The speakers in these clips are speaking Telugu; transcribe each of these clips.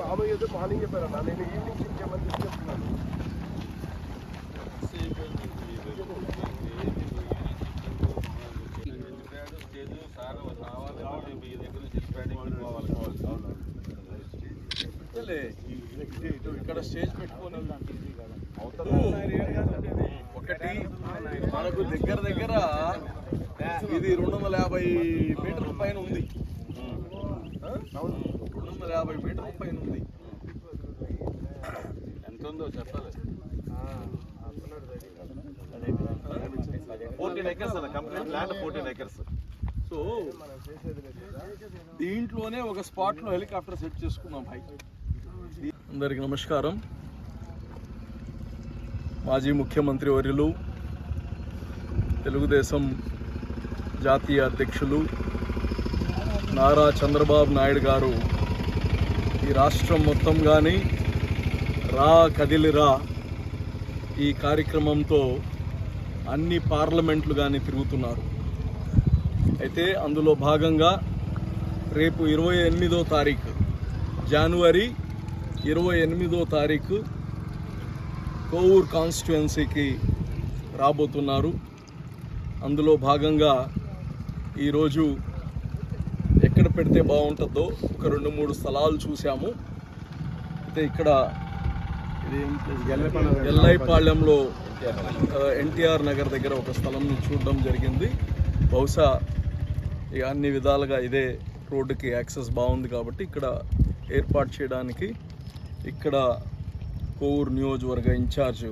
బాబు ఏదో మార్నింగ్ చెప్పారు నేను ఈవినింగ్ ఇక్కడ స్టేజ్ పెట్టుకొని ఒకటి మనకు దగ్గర దగ్గర ఇది రెండు వందల యాభై మీటర్ల పైన ఉంది. రెండు వందల యాభై మీటర్ల పైన ఉంది. ఎంత ఉందో చెప్పాలి. ఫోర్టీన్ ఎకర్స్ అన్న complete land fourteen acres. So దీంట్లోనే ఒక స్పాట్లో హెలికాప్టర్ సెట్ చేసుకున్నాం భాయ్. అందరికి నమస్కారం. మాజీ ముఖ్యమంత్రి వర్యులు తెలుగుదేశం జాతీయ అధ్యక్షులు నారా చంద్రబాబు నాయుడు గారు ఈ రాష్ట్రం మొత్తం కానీ రా కదిలిరా ఈ కార్యక్రమంతో అన్ని పార్లమెంట్లు కానీ తిరుగుతున్నారు. అయితే అందులో భాగంగా రేపు ఇరవై ఎనిమిదో తారీఖు జనవరి ఇరవై ఎనిమిదో తారీఖు కోవూర్ కాన్స్టిట్యుయెన్సీకి రాబోతున్నారు. అందులో భాగంగా ఈరోజు ఎక్కడ పెడితే బాగుంటుందో ఒక రెండు మూడు స్థలాలు చూసాము అయితే ఇక్కడ ఎల్లైపాళ్యంలో ఎన్టీఆర్ నగర్ దగ్గర ఒక స్థలంని చూడడం జరిగింది. బహుశా ఇక అన్ని విధాలుగా ఇదే రోడ్డుకి యాక్సెస్ బాగుంది కాబట్టి ఇక్కడ ఏర్పాటు చేయడానికి ఇక్కడ కోవూరు నియోజకవర్గ ఇన్ఛార్జ్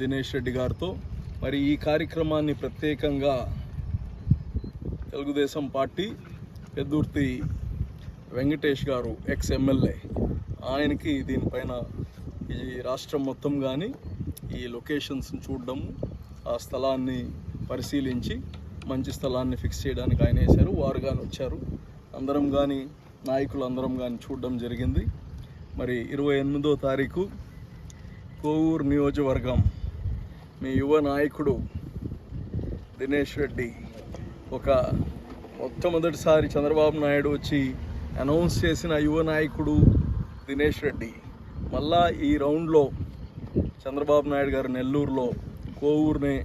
దినేష్ రెడ్డి గారితో మరి ఈ కార్యక్రమాన్ని ప్రత్యేకంగా తెలుగుదేశం పార్టీ పెద్దుర్తి వెంకటేష్ గారు ఎక్స్ ఎమ్మెల్యే ఆయనకి దీనిపైన ఈ రాష్ట్రం మొత్తం కానీ ఈ లొకేషన్స్ని చూడడం ఆ స్థలాన్ని పరిశీలించి మంచి స్థలాన్ని ఫిక్స్ చేయడానికి ఆయన వేశారు వారు కానీ వచ్చారు. అందరం కానీ నాయకులు అందరం కానీ చూడడం జరిగింది. మరి ఇరవై ఎనిమిదో తారీఖు కోవూరు నియోజకవర్గం మీ యువ నాయకుడు దినేష్ రెడ్డి ఒక మొట్టమొదటిసారి చంద్రబాబు నాయుడు వచ్చి అనౌన్స్ చేసిన యువ నాయకుడు దినేష్ రెడ్డి. మళ్ళా ఈ రౌండ్లో చంద్రబాబు నాయుడు గారు నెల్లూరులో కోవూరునే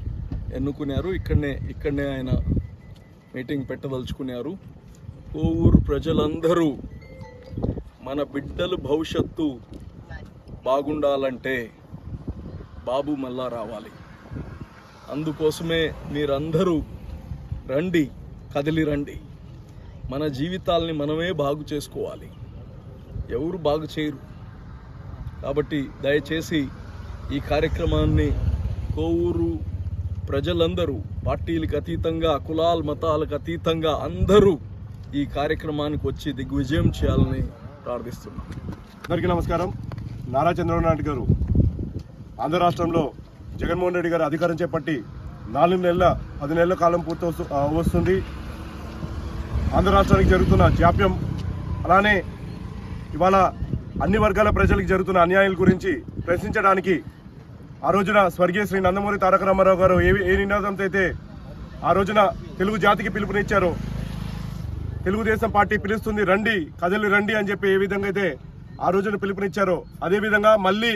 ఎన్నుకున్నారు. ఇక్కడనే ఇక్కడనే ఆయన మీటింగ్ పెట్టదలుచుకున్నారు. కోవూరు ప్రజలందరూ మన బిడ్డలు భవిష్యత్తు బాగుండాలంటే బాబు మళ్ళా రావాలి. అందుకోసమే మీరందరూ రండి కదిలి రండి. మన జీవితాల్ని మనమే బాగు చేసుకోవాలి. ఎవరు బాగు చేయరు. కాబట్టి దయచేసి ఈ కార్యక్రమాన్ని కోవూరు ప్రజలందరూ పార్టీలకు అతీతంగా కులాల మతాలకు అతీతంగా అందరూ ఈ కార్యక్రమానికి వచ్చి దిగ్విజయం చేయాలని ప్రార్థిస్తున్నాం. అందరికీ నమస్కారం. నారా చంద్రబాబు నాయుడు గారు ఆంధ్ర రాష్ట్రంలో జగన్మోహన్ రెడ్డి గారు అధికారం చేపట్టి నాలుగు నెలల పది నెలల కాలం పూర్తి వస్తుంది. ఆంధ్ర రాష్ట్రానికి జరుగుతున్న జాప్యం అలానే ఇవాళ అన్ని వర్గాల ప్రజలకు జరుగుతున్న అన్యాయాల గురించి ప్రశ్నించడానికి ఆ రోజున స్వర్గీయ శ్రీ నందమూరి తారక రామారావు గారు ఏ ఏ నినాదంతో అయితే ఆ రోజున తెలుగు జాతికి పిలుపునిచ్చారో తెలుగుదేశం పార్టీ పిలుస్తుంది రండి కదలి రండి అని చెప్పి ఏ విధంగా అయితే ఆ రోజున పిలుపునిచ్చారో అదేవిధంగా మళ్ళీ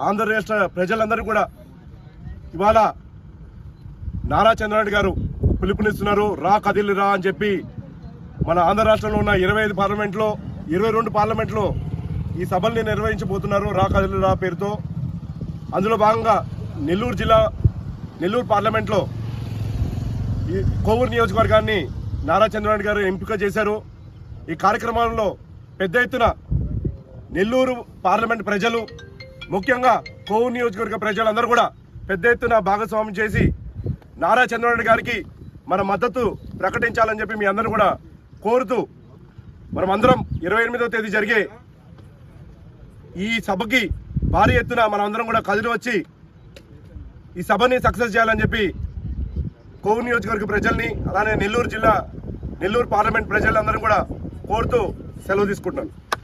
ఆంధ్ర రాష్ట్ర ప్రజలందరూ కూడా ఇవాళ నారా చంద్రబాబు గారు పిలుపునిస్తున్నారు రా కదిలి రా అని చెప్పి మన ఆంధ్ర రాష్ట్రంలో ఉన్న ఇరవై ఐదు పార్లమెంట్లో ఇరవై రెండు పార్లమెంట్లో ఈ సభల్ని నిర్వహించబోతున్నారు రా కదిలి రా పేరుతో. అందులో భాగంగా నెల్లూరు జిల్లా నెల్లూరు పార్లమెంట్లో ఈ కోవూరు నియోజకవర్గాన్ని నారా చంద్రబాబు గారు ఎంపిక చేశారు. ఈ కార్యక్రమంలో పెద్ద ఎత్తున నెల్లూరు పార్లమెంట్ ప్రజలు ముఖ్యంగా కోవూరు నియోజకవర్గ ప్రజలందరూ కూడా పెద్ద ఎత్తున భాగస్వామ్యం చేసి నారా చంద్రబాబు గారికి మన మద్దతు ప్రకటించాలని చెప్పి మీ అందరూ కూడా కోరుతూ మనం అందరం ఇరవై ఎనిమిదవ తేదీ జరిగే ఈ సభకి భారీ ఎత్తున మనం అందరం కూడా కదిలి వచ్చి ఈ సభని సక్సెస్ చేయాలని చెప్పి కోవూరు నియోజకవర్గ ప్రజల్ని అలానే నెల్లూరు జిల్లా నెల్లూరు పార్లమెంట్ ప్రజలందరూ కూడా కోరుతూ సెలవు తీసుకుంటున్నాను